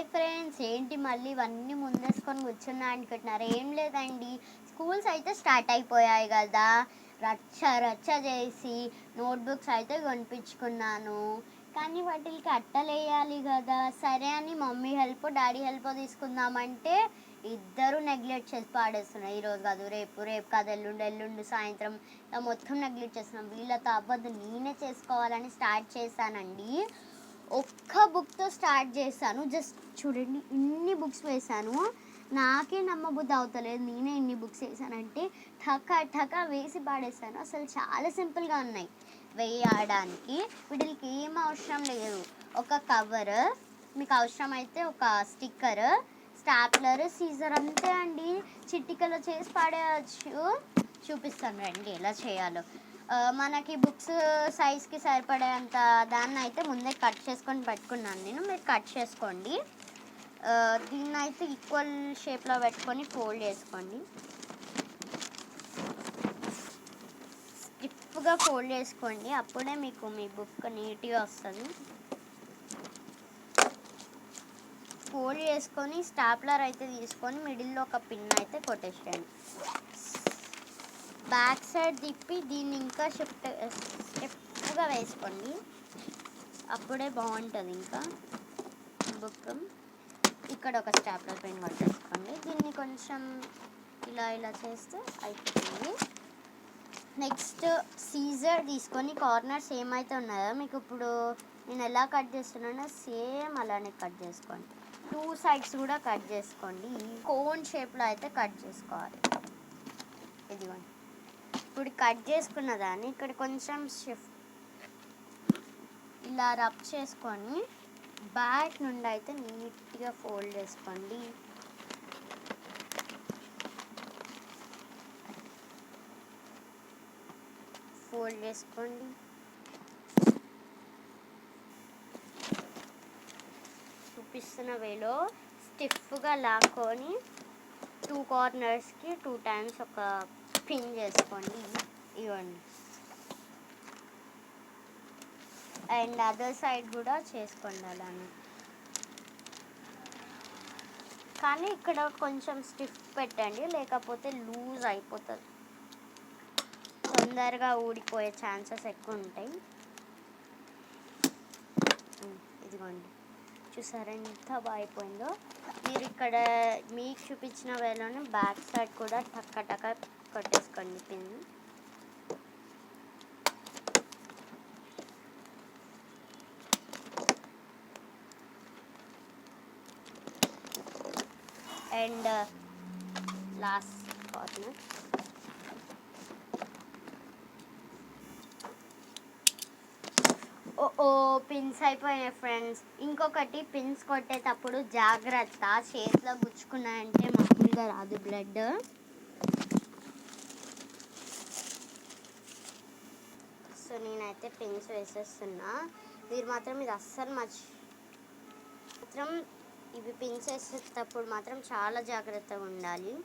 Hi friends ఏంటి మళ్ళీ? ఇవన్నీ ముందేసుకొని కూర్చున్నా అనుకుంటున్నారు. ఏం లేదండి. స్కూల్స్ అయితే స్టార్ట్ అయిపోయాయి కదా. రచ్చ రచ్చ చేసి నోట్బుక్స్ అయితే కొనిపించుకున్నాను. కానీ వాటికి అట్టలేయాలి కదా. సరే అని మమ్మీ హెల్ప్ డాడీ హెల్ప్ తీసుకుందామంటే ఇద్దరు నెగ్లెక్ట్ చేసి పాడేస్తున్నారు ఈరోజు కాదు రేపు రేపు కాదు ఎల్లుండి ఎల్లుండి సాయంత్రం ఇలా మొత్తం నెగ్లెక్ట్ చేస్తున్నాం. వీళ్ళతో అవ్వద్దు నేనే చేసుకోవాలని స్టార్ట్ చేశానండి. ఒక్క బుక్తో స్టార్ట్ చేశాను. జస్ట్ చూడండి ఇన్ని బుక్స్ వేశాను. నాకే నమ్మబుద్ధి అవుతలేదు. నేనే ఇన్ని బుక్స్ వేసానంటే ఠక ఠక వేసి పాడేశాను. అసలు చాలా సింపుల్గా ఉన్నాయి. వేయడానికి వీటికి ఏం అవసరం లేదు. ఒక కవర్ మీకు అవసరమైతే ఒక స్టిక్కర్ స్టాప్లర్ సీజర్ అంతే అండి. చిట్టికలో చేసి పాడేయచ్చు. చూపిస్తాను రండి ఎలా చేయాలో. మనకి బుక్స్ సైజ్కి సరిపడేంత దాన్ని అయితే ముందే కట్ చేసుకొని పెట్టుకున్నాను నేను. మీరు కట్ చేసుకోండి. దీన్ని అయితే ఈక్వల్ షేప్లో పెట్టుకొని ఫోల్డ్ చేసుకోండి. స్టిప్గా ఫోల్డ్ చేసుకోండి. అప్పుడే మీకు మీ బుక్ నీట్గా వస్తుంది. ఫోల్డ్ చేసుకొని స్టాప్లర్ అయితే తీసుకొని మిడిల్లో ఒక పిన్ అయితే కొట్టేసేయండి. బ్యాక్ సైడ్ తిప్పి దీన్ని ఇంకా షిఫ్ట్ స్టెప్గా వేసుకోండి. అప్పుడే బాగుంటుంది ఇంకా. బుక్. ఇక్కడ ఒక స్టాప్లర్ పెన్ పట్టేసుకోండి. దీన్ని కొంచెం ఇలా ఇలా చేస్తే అయిపోతుంది. నెక్స్ట్ సీజర్ తీసుకొని కార్నర్స్ ఏమైతే ఉన్నాయో మీకు ఇప్పుడు నేను ఎలా కట్ చేస్తున్నానో సేమ్ అలానే కట్ చేసుకోండి. టూ సైడ్స్ కూడా కట్ చేసుకోండి. కోన్ షేప్లో అయితే కట్ చేసుకోవాలి. ఇదిగోండి. ఇప్పుడు కట్ చేసుకున్న దాన్ని ఇక్కడ కొంచెం షిఫ్ట్ ఇలా రబ్ చేసుకొని బ్యాక్ నుండి అయితే నీట్గా ఫోల్డ్ చేసుకోండి. ఫోల్డ్ చేసుకోండి. చూపిస్తున్న వేలో స్టిఫ్గా లాక్కొని టూ కార్నర్స్కి టూ టైమ్స్ ఒక పిన్ చేసుకోండి. ఇవ్వండి. అండ్ అదర్ సైడ్ కూడా చేసుకోండి అలానే. కానీ ఇక్కడ కొంచెం స్టిఫ్ పెట్టండి లేకపోతే లూజ్ అయిపోతుంది. తొందరగా ఊడిపోయే ఛాన్సెస్ ఎక్కువ ఉంటాయి. ఇదిగోండి. చూసారా ఎంత బాగా అయిపోయిందో? మీరు ఇక్కడ మీకు చూపించిన వేలోనే బ్యాక్ సైడ్ కూడా టక్క టక్క కొట్టేసుకోండి పిన్. And last corner. ఓ ఓ పిన్స్ అయిపోయాయి ఫ్రెండ్స్. ఇంకొకటి పిన్స్ కొట్టేటప్పుడు జాగ్రత్త. చేతిలో గుచ్చుకున్నాయంటే మామూలుగా రాదు బ్లడ్. సో నేనైతే పిన్స్ వేసేస్తున్నా. మీరు మాత్రం ఇది అస్సలు మర్చి మాత్రం ఇవి పిన్స్ వేసేటప్పుడు మాత్రం చాలా జాగ్రత్తగా ఉండాలి.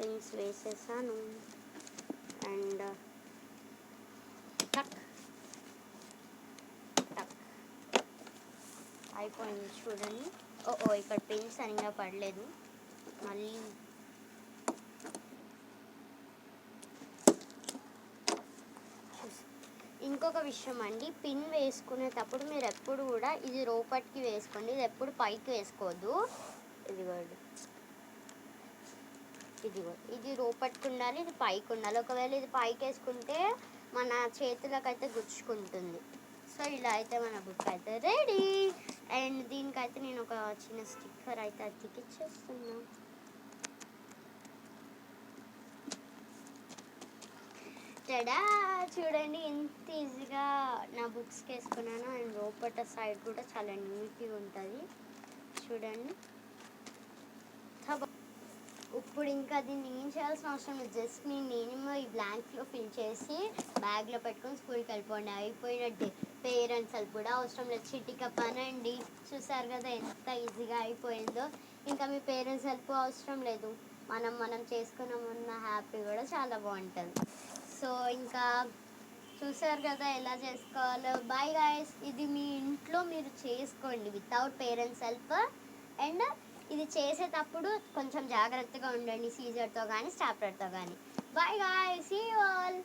పిన్స్ వేసేసాను. అండ్ టక్ టక్. అయిపోయింది చూడండి. ఓ ఇక్కడ పెన్స్ సరిగా పడలేదు. మళ్ళీ చూస్- ఇంకొక విషయం అండి పిన్ వేసుకునేటప్పుడు మీరు ఎప్పుడు కూడా ఇది రోపట్కి వేసుకోండి. ఇది ఎప్పుడు పైకి వేసుకోవద్దు ఇదిగోండి. ఇదిగో ఇది రోపట్కి ఉండాలి ఇది పైకి ఉండాలి. ఒకవేళ ఇది పైకి వేసుకుంటే మన చేతులకు అయితే గుచ్చుకుంటుంది. సో ఇలా అయితే మన బుక్ అయితే రెడీ. అండ్ దీనికైతే నేను ఒక చిన్న స్టిక్కర్ అయితే అతికిచ్చేస్తున్నాను టడా చూడండి ఎంత ఈజీగా నా బుక్స్కి వేసుకున్నాను. అండ్ లోపల సైడ్ కూడా చాలా నీట్గా ఉంటుంది. చూడండి. ఇప్పుడు ఇంకా దీన్ని ఏం చేయాల్సిన అవసరం లేదు. జస్ట్ నేను నేనేమో ఈ బ్లాంక్లో ఫిల్ చేసి బ్యాగ్లో పెట్టుకొని స్కూల్కి వెళ్ళిపోండి. అయిపోయినట్టే పేరెంట్స్ అది కూడా అవసరం లేదు. చిటిక పనండి. చూసారు కదా ఎంత ఈజీగా అయిపోయిందో. ఇంకా మీ పేరెంట్స్ హెల్ప్ అవసరం లేదు. మనం మనం చేసుకున్నామన్న హ్యాపీ కూడా చాలా బాగుంటుంది. సో ఇంకా చూసారు కదా ఎలా చేసుకోవాలో. బాయ్ గాయస్ ఇది మీ ఇంట్లో మీరు చేసుకోండి వితౌట్ పేరెంట్స్ హెల్ప్ అండ్ ఇది చేసేటప్పుడు కొంచెం జాగ్రత్తగా ఉండండి సీజర్తో కానీ స్టాప్లర్తో కానీ బాయ్ గాయస్ సీ ఆల్